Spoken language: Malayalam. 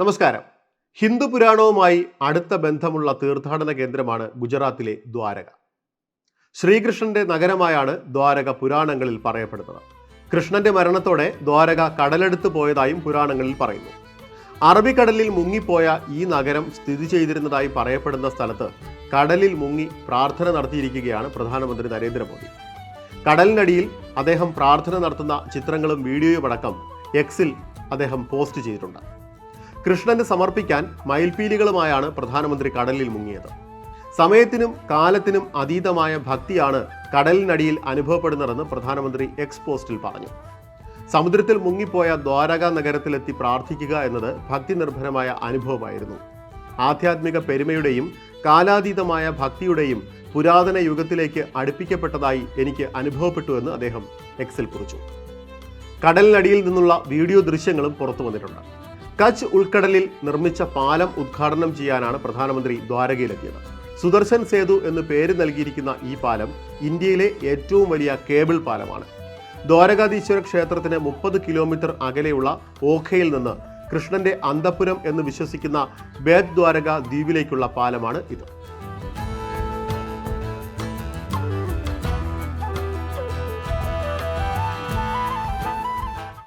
നമസ്കാരം. ഹിന്ദു പുരാണവുമായി അടുത്ത ബന്ധമുള്ള തീർത്ഥാടന കേന്ദ്രമാണ് ഗുജറാത്തിലെ ദ്വാരക. ശ്രീകൃഷ്ണന്റെ നഗരമായാണ് ദ്വാരക പുരാണങ്ങളിൽ പറയപ്പെടുന്നത്. കൃഷ്ണന്റെ മരണത്തോടെ ദ്വാരക കടലെടുത്തു പോയതായും പുരാണങ്ങളിൽ പറയുന്നു. അറബിക്കടലിൽ മുങ്ങിപ്പോയ ഈ നഗരം സ്ഥിതി ചെയ്തിരുന്നതായി പറയപ്പെടുന്ന സ്ഥലത്ത് കടലിൽ മുങ്ങി പ്രാർത്ഥന നടത്തിയിരിക്കുകയാണ് പ്രധാനമന്ത്രി നരേന്ദ്രമോദി. കടലിനടിയിൽ അദ്ദേഹം പ്രാർത്ഥന നടത്തുന്ന ചിത്രങ്ങളും വീഡിയോയും അടക്കം എക്സിൽ അദ്ദേഹം പോസ്റ്റ് ചെയ്തിട്ടുണ്ട്. കൃഷ്ണന് സമർപ്പിക്കാൻ മയിൽപീലികളുമായാണ് പ്രധാനമന്ത്രി കടലിൽ മുങ്ങിയത്. സമയത്തിനും കാലത്തിനും അതീതമായ ഭക്തിയാണ് കടലിനടിയിൽ അനുഭവപ്പെടുന്നതെന്ന് പ്രധാനമന്ത്രി എക്സ് പോസ്റ്റിൽ പറഞ്ഞു. സമുദ്രത്തിൽ മുങ്ങിപ്പോയ ദ്വാരക നഗരത്തിലെത്തി പ്രാർത്ഥിക്കുക എന്നത് ഭക്തി നിർഭരമായ അനുഭവമായിരുന്നു. ആധ്യാത്മിക പെരുമയുടെയും കാലാതീതമായ ഭക്തിയുടെയും പുരാതന യുഗത്തിലേക്ക് അടുപ്പിക്കപ്പെട്ടതായി എനിക്ക് അനുഭവപ്പെട്ടു എന്ന് അദ്ദേഹം എക്സിൽ കുറിച്ചു. കടലിനടിയിൽ നിന്നുള്ള വീഡിയോ ദൃശ്യങ്ങളും പുറത്തു വന്നിട്ടുണ്ട്. കച്ച് ഉൾക്കടലിൽ നിർമ്മിച്ച പാലം ഉദ്ഘാടനം ചെയ്യാനാണ് പ്രധാനമന്ത്രി ദ്വാരകയിലെത്തിയത്. സുദർശൻ സേതു എന്ന് പേര് നൽകിയിരിക്കുന്ന ഈ പാലം ഇന്ത്യയിലെ ഏറ്റവും വലിയ കേബിൾ പാലമാണ്. ദ്വാരകാധീശ്വര ക്ഷേത്രത്തിന് മുപ്പത് കിലോമീറ്റർ അകലെയുള്ള ഓഖയിൽ നിന്ന് കൃഷ്ണന്റെ അന്തപുരം എന്ന് വിശ്വസിക്കുന്ന ബേദ് ദ്വാരക ദ്വീപിലേക്കുള്ള പാലമാണ് ഇത്.